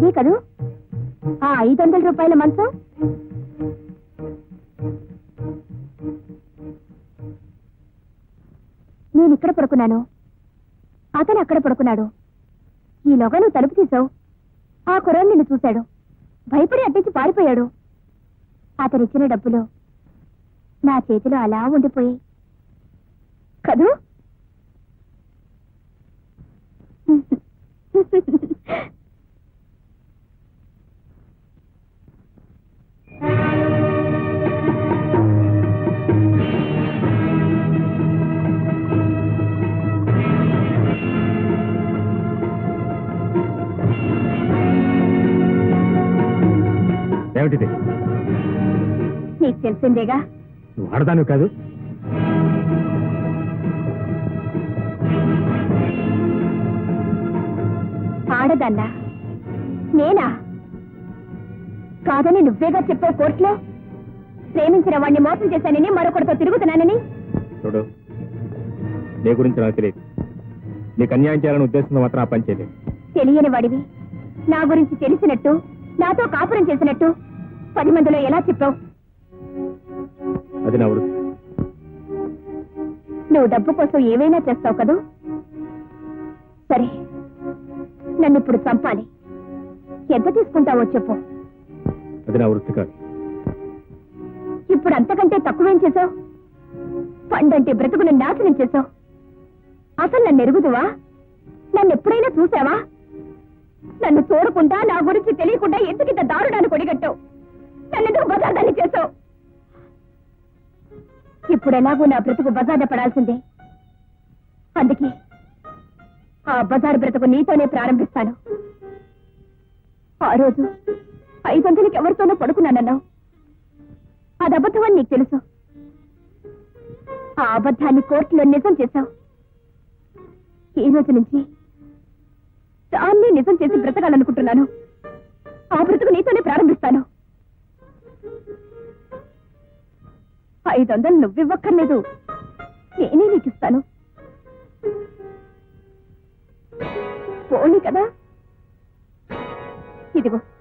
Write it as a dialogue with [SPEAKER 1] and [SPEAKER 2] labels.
[SPEAKER 1] ఇదే కదూ? ఆ ఐదు వందల రూపాయల మంచం? నేను ఇక్కడ పడుకున్నాను. అతను అక్కడ పడుకున్నాడు. ఈలోగా నువ్వు తలుపు తీసావు ఆ కుర్రాడు నిన్ను చూశాడు. భయపడి అడ్డించి పారిపోయాడు. అతనిచ్చిన డబ్బులు నా చేతిలో అలా ఉండిపోయాయి. కదూ?
[SPEAKER 2] ఏమిటిది?
[SPEAKER 1] నీకు తెలిసిందేగా?
[SPEAKER 2] నువ్వు ఆడదాను కాదు.
[SPEAKER 1] ఆడదన్నా? నేనా? కాదని నువ్వేగా చెప్పావు కోర్టులో? ప్రేమించిన వాడిని మోసం చేశానని మరొకరితో తిరుగుతున్నానని?
[SPEAKER 2] చూడు నీ గురించి నాకు తెలియదు. నీకు అన్యాయం చేయాలని ఉద్దేశంతో మాత్రం ఆ పని చేయలేదు.
[SPEAKER 1] తెలియని వాడివి. నా గురించి తెలిసినట్టు నాతో కాపురం చేసినట్టు పది మందిలో ఎలా చెప్పావు?
[SPEAKER 2] అది నా వృత్తి.
[SPEAKER 1] నువ్వు డబ్బు కోసం ఏవైనా చేస్తావు కదూ? సరే నన్ను ఇప్పుడు చంపాలి. ఎంత తీసుకుంటావో చెప్పు.
[SPEAKER 2] అది నా వృత్తి కాదు.
[SPEAKER 1] ఇప్పుడు అంతకంటే తక్కువేం చేసావు పండంటే బ్రతుకును నాశనం చేసావు అసలు నన్ను ఎరుగుదువా? నన్ను ఎప్పుడైనా చూసావా? నన్ను చూడకుండా నా గురించి తెలియకుండా ఎందుకు ఇప్పుడు ఎలాగో నా బ్రతుకు బజార్న పడాల్సిందే. అందుకే ఆ బజారు బ్రతుకు నీతోనే ప్రారంభిస్తాను. ఆ రోజు ఐదు వందలకి ఎవరితోనో పడుకున్నానన్నావు. అది అబద్ధమని నీకు తెలుసు. ఆ అబద్ధాన్ని కోర్టులో నిజం చేశావు. ఈ రోజు నుంచి దాన్ని నిజం చేసి బ్రతకాలనుకుంటున్నాను. ఆ బ్రతుకు నీత ఐదు వందలు నువ్వివ్వక్కర్లేదు. నేనే నీకు ఇస్తాను పోనీ కదా. ఇదిగో.